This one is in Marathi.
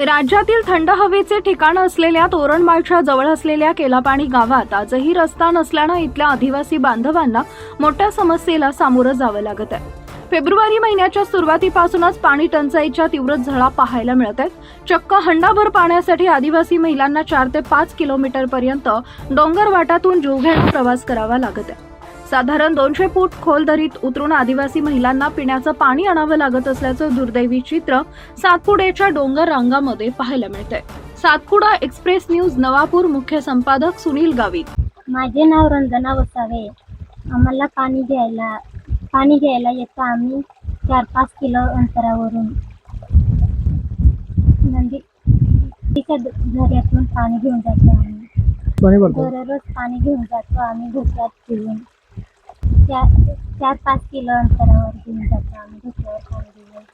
राज्यातील थंड हवेचे ठिकाण असलेल्या तोरणमाळच्या जवळ असलेल्या केलापाणी गावात आजही रस्ता नसल्यानं इथल्या आदिवासी बांधवांना मोठ्या समस्येला सामोरं जावं लागत आहे. फेब्रुवारी महिन्याच्या सुरुवातीपासूनच पाणी टंचाईच्या तीव्र झळा पाहायला मिळत आहेत. चक्क हंडाभर पाण्यासाठी आदिवासी महिलांना चार ते पाच किलोमीटर पर्यंत डोंगर वाटातून जीवघेणा प्रवास करावा लागत आहे. साधारण दोनशे फूट खोल दरीत उतरून आदिवासी महिलांना पिण्याचं पाणी आणावं लागत असल्याचं दुर्दैवी चित्र सातपुड्याच्या डोंगर रांगामध्ये पाहायला मिळतंय. सातपुडा एक्सप्रेस न्यूज नवापूर मुख्य संपादक सुनील गावित. माझे नाव रंजना वसावे. आम्हाला पाणी घ्यायला पाणी घ्यायला येतो आम्ही चार पाच किलो अंतरावरून. नंदी तिच्या झऱ्यातून पाणी घेऊन जातो आम्ही. दररोज पाणी घेऊन जातो आम्ही धुक्यात फिरून चार चार पाच किलो अंतरावर घेऊन जातो. आम्ही धुक्यावर पाणी घेऊन